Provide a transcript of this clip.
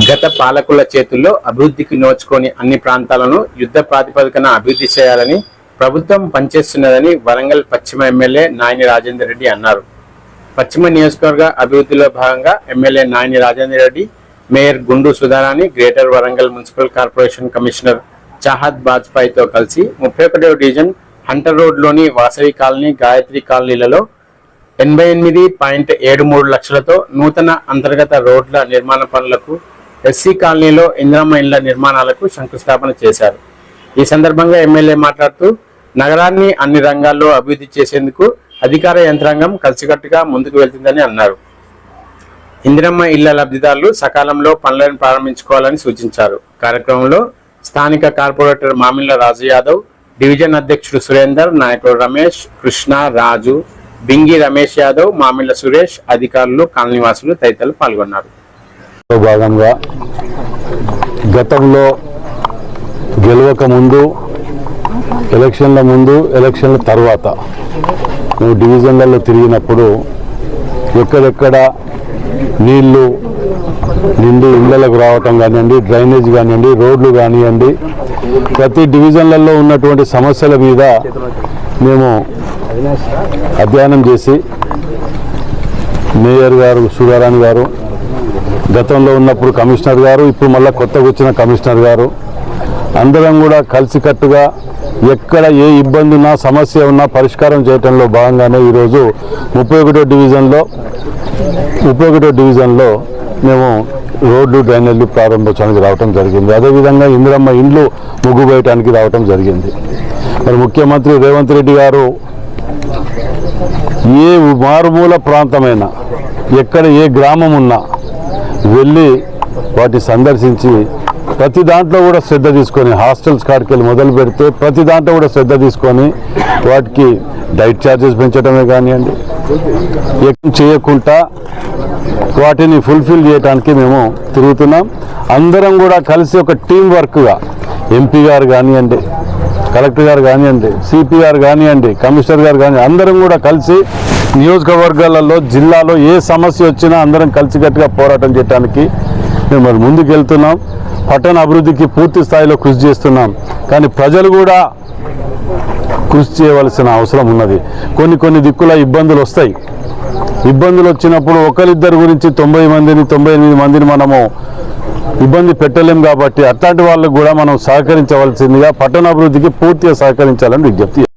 గత పాలకుల చేతుల్లో అభివృద్ధికి నోచుకొని అన్ని ప్రాంతాలను యుద్ధ ప్రాతిపదికన అభివృద్ధి చేయాలని ప్రభుత్వం పనిచేస్తున్నదని వరంగల్ పశ్చిమ ఎమ్మెల్యే నాయని రాజేందర్ రెడ్డి అన్నారు. పశ్చిమ నియోజకవర్గ అభివృద్ధిలో భాగంగా MLA Nayani Rajender Reddy mayor Gundu Sudharani greater Warangal municipal corporation commissioner Chahat బాజ్పాయితో కలిసి ముప్పై ఒకటవ డివిజన్ హంటర్ రోడ్లోని వాసవి కాలనీ గాయత్రి కాలనీలలో ఎనభై ఎనిమిది పాయింట్ ఏడు మూడు లక్షలతో నూతన అంతర్గత రోడ్ల నిర్మాణ పనులకు ఎస్సీ కాలనీలో ఇందిరమ్మ ఇళ్ళ నిర్మాణాలకు శంకుస్థాపన చేశారు. ఈ సందర్భంగా ఎమ్మెల్యే మాట్లాడుతూ నగరాన్ని అన్ని రంగాల్లో అభివృద్ధి చేసేందుకు అధికార యంత్రాంగం కలిసికట్టుగా ముందుకు వెళ్తుందని అన్నారు. ఇందిరమ్మ ఇళ్ళ లబ్ధిదారులు సకాలంలో పనులను ప్రారంభించుకోవాలని సూచించారు. కార్యక్రమంలో స్థానిక కార్పొరేటర్ మామిళ్ళ రాజు యాదవ్ డివిజన్ అధ్యక్షుడు సురేందర్ నాయకుడు రమేష్ కృష్ణ రాజు బింగి రమేష్ యాదవ్ మామిళ్ళ సురేష్ అధికారులు కాలనీవాసులు తదితరులు పాల్గొన్నారు. భాగంగా గతంలో గెలవక ముందు ఎలక్షన్ల ముందు ఎలక్షన్ల తర్వాత నువ్వు డివిజన్లలో తిరిగినప్పుడు ఎక్కడెక్కడ నీళ్ళు నిండి ఇళ్ళకు రావటం కానివ్వండి డ్రైనేజ్ కానివ్వండి రోడ్లు కానివ్వండి ప్రతి డివిజన్లలో ఉన్నటువంటి సమస్యల మీద మేము అధ్యయనం చేసి మేయర్ గారు సుధారాణి గారు గతంలో ఉన్నప్పుడు కమిషనర్ గారు ఇప్పుడు మళ్ళీ కొత్తగా వచ్చిన కమిషనర్ గారు అందరం కూడా కలిసికట్టుగా ఎక్కడ ఏ ఇబ్బంది ఉన్నా సమస్య ఉన్నా పరిష్కారం చేయడంలో భాగంగానే ఈరోజు ముప్పై ఒకటో డివిజన్లో ముప్పై ఒకటో డివిజన్లో మేము రోడ్లు డ్రైనేజీలు ప్రారంభించడానికి రావడం జరిగింది. అదేవిధంగా ఇందిరమ్మ ఇండ్లు ముగ్గు వేయటానికి రావటం జరిగింది. మరి ముఖ్యమంత్రి రేవంత్ రెడ్డి గారు ఏ మారుమూల ప్రాంతమైనా ఎక్కడ ఏ గ్రామం ఉన్నా వెళ్ళి వాటి సందర్శించి ప్రతి దాంట్లో కూడా శ్రద్ధ తీసుకొని హాస్టల్స్ కాడికి వెళ్ళి మొదలు పెడితే ప్రతి దాంట్లో కూడా శ్రద్ధ తీసుకొని వాటికి డైట్ ఛార్జెస్ పెంచడమే కానివ్వండి. ఎక్కువ చేయకుండా వాటిని ఫుల్ఫిల్ చేయడానికి మేము తిరుగుతున్నాం. అందరం కూడా కలిసి ఒక టీం వర్క్గా ఎంపీ గారు కానివ్వండి కలెక్టర్ గారు కానివ్వండి సిపి గారు కానివ్వండి కమిషనర్ గారు కానివ్వండి అందరం కూడా కలిసి నియోజకవర్గాలలో జిల్లాలో ఏ సమస్య వచ్చినా అందరం కలిసికట్టుగా పోరాటం చేయడానికి మేము మరి ముందుకు వెళ్తున్నాం పట్టణ అభివృద్ధికి పూర్తి స్థాయిలో కృషి చేస్తున్నాం. కానీ ప్రజలు కూడా కృషి చేయవలసిన అవసరం ఉన్నది. కొన్ని కొన్ని దిక్కుల ఇబ్బందులు వస్తాయి. ఇబ్బందులు వచ్చినప్పుడు ఒకరిద్దరి గురించి తొంభై మందిని తొంభై ఎనిమిది మందిని మనము ఇబ్బంది పెట్టలేం కాబట్టి అట్లాంటి వాళ్ళకు కూడా మనం సహకరించవలసిందిగా పట్టణాభివృద్ధికి పూర్తిగా సహకరించాలని విజ్ఞప్తి